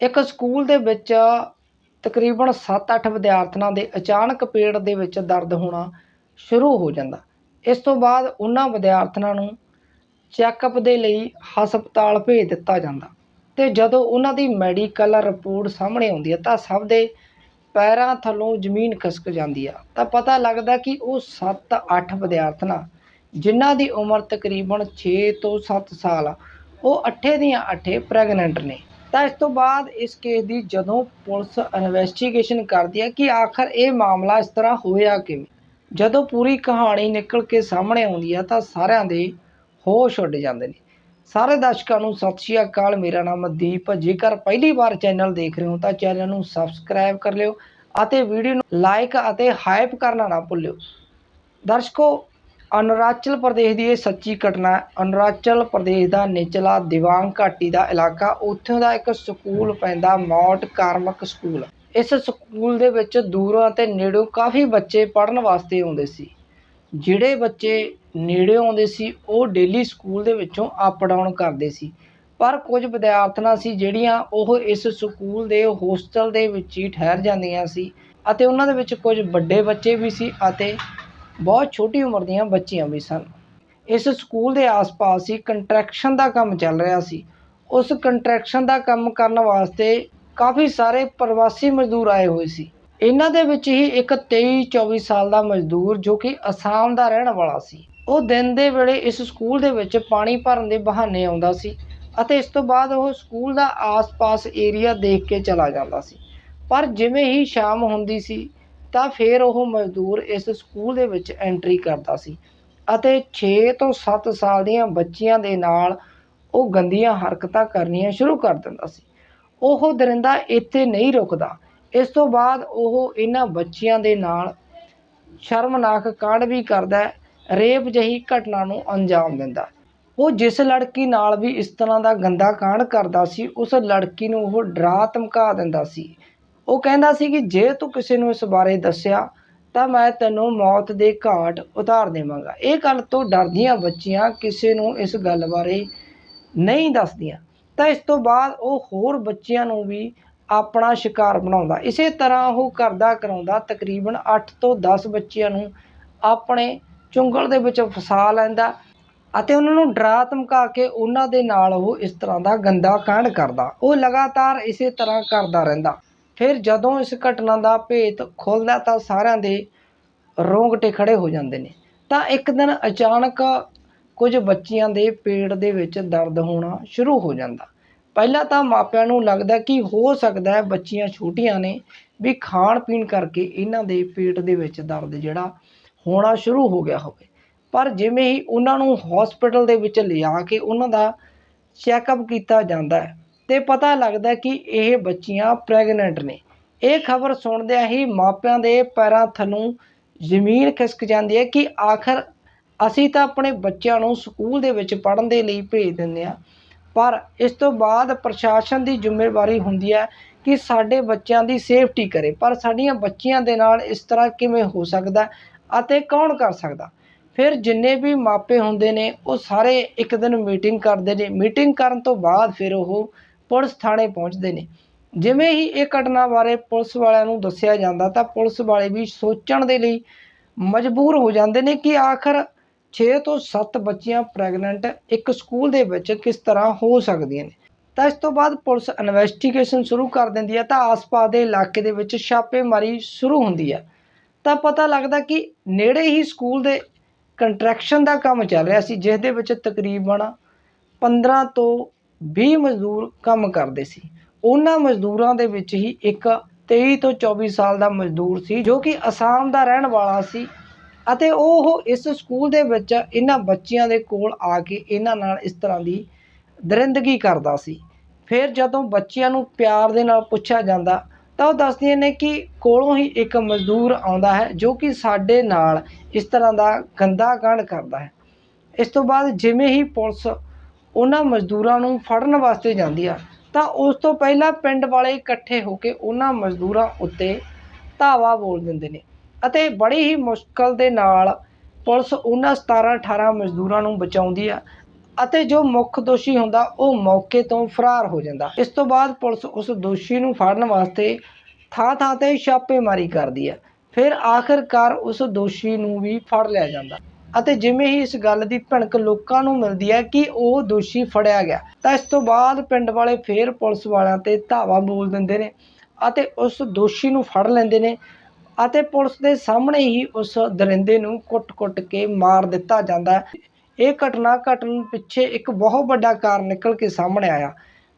ਇੱਕ ਸਕੂਲ ਦੇ ਵਿੱਚ ਤਕਰੀਬਨ 7-8 ਵਿਦਿਆਰਥਣਾਂ ਦੇ ਅਚਾਨਕ ਪੇਟ ਦੇ ਵਿੱਚ ਦਰਦ ਹੋਣਾ ਸ਼ੁਰੂ ਹੋ ਜਾਂਦਾ। ਇਸ ਤੋਂ ਬਾਅਦ ਉਹਨਾਂ ਵਿਦਿਆਰਥਣਾਂ ਨੂੰ ਚੈੱਕਅਪ ਦੇ ਲਈ ਹਸਪਤਾਲ ਭੇਜ ਦਿੱਤਾ ਜਾਂਦਾ ਤੇ ਜਦੋਂ ਉਹਨਾਂ ਦੀ ਮੈਡੀਕਲ ਰਿਪੋਰਟ ਸਾਹਮਣੇ ਆਉਂਦੀ ਹੈ ਤਾਂ ਸਭ ਦੇ ਪੈਰਾਂ ਥੱਲੋਂ ਜ਼ਮੀਨ ਖਿਸਕ ਜਾਂਦੀ ਆ। ਤਾਂ ਪਤਾ ਲੱਗਦਾ ਕਿ ਉਹ 7-8 ਵਿਦਿਆਰਥਣਾਂ, ਜਿਨ੍ਹਾਂ ਦੀ ਉਮਰ ਤਕਰੀਬਨ 6 ਤੋਂ 7 ਸਾਲ ਉਹ ਅੱਠੇ ਦੀਆਂ ਅੱਠੇ ਪ੍ਰੈਗਨੈਂਟ ਨੇ। ਤਾਂ ਇਸ ਤੋਂ ਬਾਅਦ ਇਸ ਕੇਸ ਦੀ ਜਦੋਂ ਪੁਲਿਸ ਇਨਵੈਸਟੀਗੇਸ਼ਨ ਕਰਦੀ ਹੈ ਕਿ ਆਖਰ ਇਹ ਮਾਮਲਾ ਇਸ ਤਰ੍ਹਾਂ ਹੋਇਆ ਕਿਵੇਂ? ਜਦੋਂ ਪੂਰੀ ਕਹਾਣੀ ਨਿਕਲ ਕੇ ਸਾਹਮਣੇ ਆਉਂਦੀ ਹੈ ਤਾਂ ਸਾਰਿਆਂ ਦੇ ਹੋਸ਼ ਉੱਡ ਜਾਂਦੇ ਨੇ। ਸਾਰੇ ਦਰਸ਼ਕਾਂ ਨੂੰ ਸਤਿ ਸ਼੍ਰੀ ਅਕਾਲ, ਮੇਰਾ ਨਾਮ ਦੀਪ ਜੇਕਰ ਪਹਿਲੀ ਵਾਰ ਚੈਨਲ ਦੇਖ ਰਹੇ ਹੋ ਤਾਂ ਚੈਨਲ ਨੂੰ ਸਬਸਕ੍ਰਾਈਬ ਕਰ ਲਿਓ ਅਤੇ ਵੀਡੀਓ ਨੂੰ ਲਾਈਕ ਅਤੇ ਹਾਈਪ ਕਰਨਾ ਨਾ ਭੁੱਲਿਓ। ਦਰਸ਼ਕੋ ਅਰੁਣਾਚਲ ਪ੍ਰਦੇਸ਼ ਦੀ ਇਹ ਸੱਚੀ ਘਟਨਾ ਹੈ। ਅਰੁਣਾਚਲ ਪ੍ਰਦੇਸ਼ ਦਾ ਨਿਚਲਾ ਦਿਵਾਂਗ ਘਾਟੀ ਦਾ ਇਲਾਕਾ, ਉੱਥੋਂ ਦਾ ਇੱਕ ਸਕੂਲ ਪੈਂਦਾ ਮੌਟ ਕਾਰਮਕ ਸਕੂਲ। ਇਸ ਸਕੂਲ ਦੇ ਵਿੱਚ ਦੂਰੋਂ ਅਤੇ ਨੇੜੋਂ ਕਾਫੀ ਬੱਚੇ ਪੜ੍ਹਨ ਵਾਸਤੇ ਆਉਂਦੇ ਸੀ। ਜਿਹੜੇ ਬੱਚੇ ਨੇੜੇ ਆਉਂਦੇ ਸੀ, ਉਹ ਡੇਲੀ ਸਕੂਲ ਦੇ ਵਿੱਚੋਂ ਅਪ ਡਾਊਨ ਕਰਦੇ ਸੀ। ਪਰ ਕੁਝ ਵਿਦਿਆਰਥਣਾਂ ਸੀ ਜਿਹੜੀਆਂ ਉਹ ਇਸ ਸਕੂਲ ਦੇ ਹੋਸਟਲ ਦੇ ਵਿੱਚ ਹੀ ਠਹਿਰ ਜਾਂਦੀਆਂ ਸੀ ਅਤੇ ਉਹਨਾਂ ਦੇ ਵਿੱਚ ਕੁਝ ਵੱਡੇ ਬੱਚੇ ਵੀ ਸੀ ਅਤੇ ਬਹੁਤ ਛੋਟੀ ਉਮਰ ਦੀਆਂ ਬੱਚੀਆਂ ਵੀ ਸਨ। ਇਸ ਸਕੂਲ ਦੇ ਆਸ-ਪਾਸ ਹੀ ਕੰਟਰੈਕਸ਼ਨ ਦਾ ਕੰਮ ਚੱਲ ਰਿਹਾ ਸੀ। ਉਸ ਕੰਟਰੈਕਸ਼ਨ ਦਾ ਕੰਮ ਕਰਨ ਵਾਸਤੇ ਕਾਫੀ ਸਾਰੇ ਪ੍ਰਵਾਸੀ ਮਜ਼ਦੂਰ ਆਏ ਹੋਏ ਸੀ। ਇਹਨਾਂ ਦੇ ਵਿੱਚ ਹੀ ਇੱਕ 23-24 ਸਾਲ ਦਾ ਮਜ਼ਦੂਰ ਜੋ ਕਿ ਅਸਾਮ ਦਾ ਰਹਿਣ ਵਾਲਾ ਸੀ। ਉਹ ਦਿਨ ਦੇ ਵੇਲੇ ਇਸ ਸਕੂਲ ਦੇ ਵਿੱਚ ਪਾਣੀ ਭਰਨ ਦੇ ਬਹਾਨੇ ਆਉਂਦਾ ਸੀ ਅਤੇ ਇਸ ਤੋਂ ਬਾਅਦ ਉਹ ਸਕੂਲ ਦਾ ਆਸ-ਪਾਸ ਏਰੀਆ ਦੇਖ ਕੇ ਚਲਾ ਜਾਂਦਾ ਸੀ। ਪਰ ਜਿਵੇਂ ਹੀ ਸ਼ਾਮ ਹੁੰਦੀ ਸੀ ਤਾਂ ਫਿਰ ਉਹ ਮਜ਼ਦੂਰ ਇਸ ਸਕੂਲ ਦੇ ਵਿੱਚ ਐਂਟਰੀ ਕਰਦਾ ਸੀ ਅਤੇ 6 ਤੋਂ 7 ਸਾਲ ਦੀਆਂ ਬੱਚੀਆਂ ਦੇ ਨਾਲ ਉਹ ਗੰਦੀਆਂ ਹਰਕਤਾਂ ਕਰਨੀਆਂ ਸ਼ੁਰੂ ਕਰ ਦਿੰਦਾ ਸੀ। ਉਹ ਦਰਿੰਦਾ ਇੱਥੇ ਨਹੀਂ ਰੁਕਦਾ। ਇਸ ਤੋਂ ਬਾਅਦ ਉਹ ਇਹਨਾਂ ਬੱਚੀਆਂ ਦੇ ਨਾਲ ਸ਼ਰਮਨਾਕ ਕਾਂਡ ਵੀ ਕਰਦਾ ਰੇਪ ਜਹੀ ਘਟਨਾ ਨੂੰ ਅੰਜਾਮ ਦਿੰਦਾ ਉਹ ਜਿਸ ਲੜਕੀ ਨਾਲ ਵੀ ਇਸ ਤਰ੍ਹਾਂ ਦਾ ਗੰਦਾ ਕਾਂਡ ਕਰਦਾ ਸੀ, ਉਸ ਲੜਕੀ ਨੂੰ ਉਹ ਡਰਾ ਧਮਕਾ ਦਿੰਦਾ ਸੀ। ਉਹ ਕਹਿੰਦਾ ਸੀ ਕਿ ਜੇ ਤੂੰ ਕਿਸੇ ਨੂੰ ਇਸ ਬਾਰੇ ਦੱਸਿਆ, ਤਾਂ ਮੈਂ ਤੈਨੂੰ ਮੌਤ ਦੇ ਘਾਟ ਉਤਾਰ ਦੇਵਾਂਗਾ। ਇਹ ਗੱਲ ਤੋਂ ਡਰਦੀਆਂ ਬੱਚੀਆਂ ਕਿਸੇ ਨੂੰ ਇਸ ਗੱਲ ਬਾਰੇ ਨਹੀਂ ਦੱਸਦੀਆਂ। ਤਾਂ ਇਸ ਤੋਂ ਬਾਅਦ ਉਹ ਹੋਰ ਬੱਚਿਆਂ ਨੂੰ ਵੀ ਆਪਣਾ ਸ਼ਿਕਾਰ ਬਣਾਉਂਦਾ। ਇਸੇ ਤਰ੍ਹਾਂ ਉਹ ਕਰਦਾ ਕਰਾਉਂਦਾ। ਤਕਰੀਬਨ 8 ਤੋਂ 10 ਬੱਚਿਆਂ ਨੂੰ ਆਪਣੇ ਚੁੰਗਲ ਦੇ ਵਿੱਚ ਫਸਾ ਲੈਂਦਾ ਅਤੇ ਉਹਨਾਂ ਨੂੰ ਡਰਾ ਧਮਕਾ ਕੇ ਉਹਨਾਂ ਦੇ ਨਾਲ ਉਹ ਇਸ ਤਰ੍ਹਾਂ ਦਾ ਗੰਦਾ ਕਾਂਡ ਕਰਦਾ। ਉਹ ਲਗਾਤਾਰ ਇਸੇ ਤਰ੍ਹਾਂ ਕਰਦਾ ਰਹਿੰਦਾ। ਫਿਰ ਜਦੋਂ ਇਸ ਘਟਨਾ ਦਾ ਭੇਤ ਖੁੱਲ੍ਹਦਾ ਤਾਂ ਸਾਰਿਆਂ ਦੇ ਰੋਂਗਟੇ ਖੜ੍ਹੇ ਹੋ ਜਾਂਦੇ ਨੇ। ਤਾਂ ਇੱਕ ਦਿਨ ਅਚਾਨਕ ਕੁਝ ਬੱਚਿਆਂ ਦੇ ਪੇਟ ਦੇ ਵਿੱਚ ਦਰਦ ਹੋਣਾ ਸ਼ੁਰੂ ਹੋ ਜਾਂਦਾ। ਪਹਿਲਾਂ ਤਾਂ ਮਾਪਿਆਂ ਨੂੰ ਲੱਗਦਾ ਕਿ ਹੋ ਸਕਦਾ ਹੈ ਬੱਚੀਆਂ ਛੋਟੀਆਂ ਨੇ ਵੀ ਖਾਣ ਪੀਣ ਕਰਕੇ ਇਹਨਾਂ ਦੇ ਪੇਟ ਦੇ ਵਿੱਚ ਦਰਦ ਜਿਹੜਾ ਹੋਣਾ ਸ਼ੁਰੂ ਹੋ ਗਿਆ ਹੋਵੇ। ਪਰ ਜਿਵੇਂ ਹੀ ਉਹਨਾਂ ਨੂੰ ਹਸਪੀਟਲ ਦੇ ਵਿੱਚ ਲਿਆ ਕੇ ਉਹਨਾਂ ਦਾ ਚੈੱਕਅਪ ਕੀਤਾ ਜਾਂਦਾ ਹੈ ਤੇ ਪਤਾ ਲੱਗਦਾ ਕਿ ਇਹ ਬੱਚੀਆਂ ਪ੍ਰੈਗਨੈਂਟ ਨੇ। ਇਹ ਖਬਰ ਸੁਣਦਿਆਂ ਹੀ ਮਾਪਿਆਂ ਦੇ ਪੈਰਾਂ ਥੱਲੋਂ ਜ਼ਮੀਨ ਖਿਸਕ ਜਾਂਦੀ ਹੈ ਕਿ ਆਖਰ ਅਸੀਂ ਤਾਂ ਆਪਣੇ ਬੱਚਿਆਂ ਨੂੰ ਸਕੂਲ ਦੇ ਵਿੱਚ ਪੜ੍ਹਨ ਦੇ ਲਈ ਭੇਜ ਦਿੰਦੇ ਆ ਪਰ ਇਸ ਤੋਂ ਬਾਅਦ ਪ੍ਰਸ਼ਾਸਨ ਦੀ ਜ਼ਿੰਮੇਵਾਰੀ ਹੁੰਦੀ ਹੈ ਕਿ ਸਾਡੇ ਬੱਚਿਆਂ ਦੀ ਸੇਫਟੀ ਕਰੇ। ਪਰ ਸਾਡੀਆਂ ਬੱਚੀਆਂ ਦੇ ਨਾਲ ਇਸ ਤਰ੍ਹਾਂ ਕਿਵੇਂ ਹੋ ਸਕਦਾ ਅਤੇ ਕੌਣ ਕਰ ਸਕਦਾ? ਫਿਰ ਜਿੰਨੇ ਵੀ ਮਾਪੇ ਹੁੰਦੇ ਨੇ, ਉਹ ਸਾਰੇ ਇੱਕ ਦਿਨ ਮੀਟਿੰਗ ਕਰਦੇ ਨੇ। ਮੀਟਿੰਗ ਕਰਨ ਤੋਂ ਬਾਅਦ ਫਿਰ ਉਹ ਪੁਲਿਸ ਥਾਣੇ ਪਹੁੰਚਦੇ ਨੇ। ਜਿਵੇਂ ਹੀ ਇਹ ਘਟਨਾ ਬਾਰੇ ਪੁਲਿਸ ਵਾਲਿਆਂ ਨੂੰ ਦੱਸਿਆ ਜਾਂਦਾ ਤਾਂ ਪੁਲਿਸ ਵਾਲੇ ਵੀ ਸੋਚਣ ਦੇ ਲਈ ਮਜਬੂਰ ਹੋ ਜਾਂਦੇ ਨੇ ਕਿ ਆਖਰ 6 ਤੋਂ 7 ਬੱਚੀਆਂ ਪ੍ਰੈਗਨੈਂਟ ਇੱਕ ਸਕੂਲ ਦੇ ਵਿੱਚ ਕਿਸ ਤਰ੍ਹਾਂ ਹੋ ਸਕਦੀਆਂ ਨੇ। ਤਾਂ ਇਸ ਤੋਂ ਬਾਅਦ ਪੁਲਿਸ ਇਨਵੈਸਟੀਗੇਸ਼ਨ ਸ਼ੁਰੂ ਕਰ ਦਿੰਦੀ ਹੈ ਤਾਂ ਆਸ-ਪਾਸ ਦੇ ਇਲਾਕੇ ਦੇ ਵਿੱਚ ਛਾਪੇਮਾਰੀ ਸ਼ੁਰੂ ਹੁੰਦੀ ਹੈ। ਤਾਂ ਪਤਾ ਲੱਗਦਾ ਕਿ ਨੇੜੇ ਹੀ ਸਕੂਲ ਦੇ ਕੰਟਰੈਕਸ਼ਨ ਦਾ ਕੰਮ ਚੱਲ ਰਿਹਾ ਸੀ, ਜਿਸ ਦੇ ਵਿੱਚ ਤਕਰੀਬਨ 15 ਤੋਂ ਵੀਹ ਮਜ਼ਦੂਰ ਕੰਮ ਕਰਦੇ ਸੀ। ਉਹਨਾਂ ਮਜ਼ਦੂਰਾਂ ਦੇ ਵਿੱਚ ਹੀ ਇੱਕ 23 ਤੋਂ 24 ਸਾਲ ਦਾ ਮਜ਼ਦੂਰ ਸੀ, ਜੋ ਕਿ ਅਸਾਮ ਦਾ ਰਹਿਣ ਵਾਲਾ ਸੀ ਅਤੇ ਉਹ ਇਸ ਸਕੂਲ ਦੇ ਵਿੱਚ ਇਹਨਾਂ ਬੱਚਿਆਂ ਦੇ ਕੋਲ ਆ ਕੇ ਇਹਨਾਂ ਨਾਲ ਇਸ ਤਰ੍ਹਾਂ ਦੀ ਦਰਿੰਦਗੀ ਕਰਦਾ ਸੀ। ਫਿਰ ਜਦੋਂ ਬੱਚਿਆਂ ਨੂੰ ਪਿਆਰ ਦੇ ਨਾਲ ਪੁੱਛਿਆ ਜਾਂਦਾ, ਤਾਂ ਉਹ ਦੱਸਦੀਆਂ ਨੇ ਕਿ ਕੋਲੋਂ ਹੀ ਇੱਕ ਮਜ਼ਦੂਰ ਆਉਂਦਾ ਹੈ, ਜੋ ਕਿ ਸਾਡੇ ਨਾਲ ਇਸ ਤਰ੍ਹਾਂ ਦਾ ਗੰਦਾ ਕਾਂਡ ਕਰਦਾ ਹੈ। ਇਸ ਤੋਂ ਬਾਅਦ ਜਿਵੇਂ ਹੀ ਪੁਲਿਸ ਉਹਨਾਂ ਮਜ਼ਦੂਰਾਂ ਨੂੰ ਫੜਨ ਵਾਸਤੇ ਜਾਂਦੀ ਆ। ਤਾਂ ਉਸ ਤੋਂ ਪਹਿਲਾਂ ਪਿੰਡ ਵਾਲੇ ਇਕੱਠੇ ਹੋ ਕੇ ਉਹਨਾਂ ਮਜ਼ਦੂਰਾਂ ਉੱਤੇ ਧਾਵਾ ਬੋਲ ਦਿੰਦੇ ਨੇ ਅਤੇ ਬੜੀ ਹੀ ਮੁਸ਼ਕਲ ਦੇ ਨਾਲ ਪੁਲਿਸ ਉਹਨਾਂ 17 18 ਮਜ਼ਦੂਰਾਂ ਨੂੰ ਬਚਾਉਂਦੀ ਆ ਅਤੇ ਜੋ ਮੁੱਖ ਦੋਸ਼ੀ ਹੁੰਦਾ ਉਹ ਮੌਕੇ ਤੋਂ ਫਰਾਰ ਹੋ ਜਾਂਦਾ। ਇਸ ਤੋਂ ਬਾਅਦ ਪੁਲਿਸ ਉਸ ਦੋਸ਼ੀ ਨੂੰ ਫੜਨ ਵਾਸਤੇ ਥਾਂ ਥਾਂ ਤੇ ਛਾਪੇਮਾਰੀ ਕਰਦੀ ਹੈ ਫਿਰ ਆਖਰਕਾਰ ਉਸ ਦੋਸ਼ੀ ਨੂੰ ਵੀ ਫੜ ਲਿਆ ਜਾਂਦਾ। ਅਤੇ ਜਿਵੇਂ ਹੀ ਇਸ ਗੱਲ ਦੀ ਭਣਕ ਲੋਕਾਂ ਨੂੰ ਮਿਲਦੀ ਹੈ ਕਿ ਉਹ ਦੋਸ਼ੀ ਫੜਿਆ ਗਿਆ, ਤਾਂ ਇਸ ਤੋਂ ਬਾਅਦ ਪਿੰਡ ਵਾਲੇ ਫੇਰ ਪੁਲਿਸ ਵਾਲਿਆਂ ਤੇ ਧਾਵਾ ਬੋਲ ਦਿੰਦੇ ਨੇ ਅਤੇ ਉਸ ਦੋਸ਼ੀ ਨੂੰ ਫੜ ਲੈਂਦੇ ਨੇ ਅਤੇ ਪੁਲਿਸ ਦੇ ਸਾਹਮਣੇ ਹੀ ਉਸ ਦਰਿੰਦੇ ਨੂੰ ਕੁੱਟ-ਕੁੱਟ ਕੇ ਮਾਰ ਦਿੱਤਾ ਜਾਂਦਾ ਇਹ ਘਟਨਾ ਘਟਨ ਪਿੱਛੇ ਇੱਕ ਬਹੁਤ ਵੱਡਾ ਕਾਰਨ ਨਿਕਲ ਕੇ ਸਾਹਮਣੇ ਆਇਆ।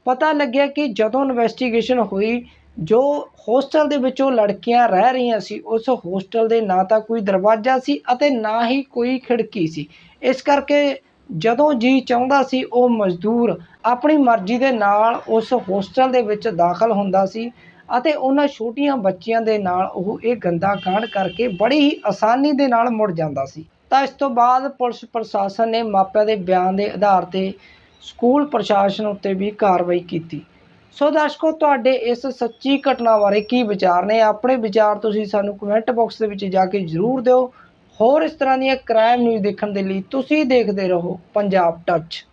ਪਤਾ ਲੱਗਿਆ ਕਿ ਜਦੋਂ ਇਨਵੈਸਟੀਗੇਸ਼ਨ ਹੋਈ ਜੋ ਹੋਸਟਲ ਦੇ ਵਿੱਚੋਂ ਲੜਕੀਆਂ ਰਹਿ ਰਹੀਆਂ ਸੀ, ਉਸ ਹੋਸਟਲ ਦੇ ਨਾ ਤਾਂ ਕੋਈ ਦਰਵਾਜ਼ਾ ਸੀ ਅਤੇ ਨਾ ਹੀ ਕੋਈ ਖਿੜਕੀ ਸੀ। ਇਸ ਕਰਕੇ ਜਦੋਂ ਜੀ ਚਾਹੁੰਦਾ ਸੀ, ਉਹ ਮਜ਼ਦੂਰ ਆਪਣੀ ਮਰਜ਼ੀ ਦੇ ਨਾਲ ਉਸ ਹੋਸਟਲ ਦੇ ਵਿੱਚ ਦਾਖਲ ਹੁੰਦਾ ਸੀ ਅਤੇ ਉਹਨਾਂ ਛੋਟੀਆਂ ਬੱਚੀਆਂ ਦੇ ਨਾਲ ਉਹ ਇਹ ਗੰਦਾ ਕਾਂਡ ਕਰਕੇ ਬੜੀ ਹੀ ਆਸਾਨੀ ਦੇ ਨਾਲ ਮੁੜ ਜਾਂਦਾ ਸੀ। ਤਾਂ ਇਸ ਤੋਂ ਬਾਅਦ ਪੁਲਿਸ ਪ੍ਰਸ਼ਾਸਨ ਨੇ ਮਾਪਿਆਂ ਦੇ ਬਿਆਨ ਦੇ ਆਧਾਰ ਤੇ ਸਕੂਲ ਪ੍ਰਸ਼ਾਸਨ ਉੱਤੇ ਵੀ ਕਾਰਵਾਈ ਕੀਤੀ। ਸੋ ਦਰਸ਼ਕੋ, ਤੁਹਾਡੇ ਇਸ ਸੱਚੀ ਘਟਨਾ ਬਾਰੇ ਕੀ ਵਿਚਾਰ ਨੇ? ਆਪਣੇ ਵਿਚਾਰ ਤੁਸੀਂ ਸਾਨੂੰ ਕਮੈਂਟ ਬਾਕਸ ਦੇ ਵਿੱਚ ਜਾ ਕੇ ਜ਼ਰੂਰ ਦਿਓ। ਹੋਰ ਇਸ ਤਰ੍ਹਾਂ ਦੀਆਂ ਕ੍ਰਾਈਮ ਨਿਊਜ਼ ਦੇਖਣ ਦੇ ਲਈ ਤੁਸੀਂ ਦੇਖਦੇ ਰਹੋ ਪੰਜਾਬ ਟੱਚ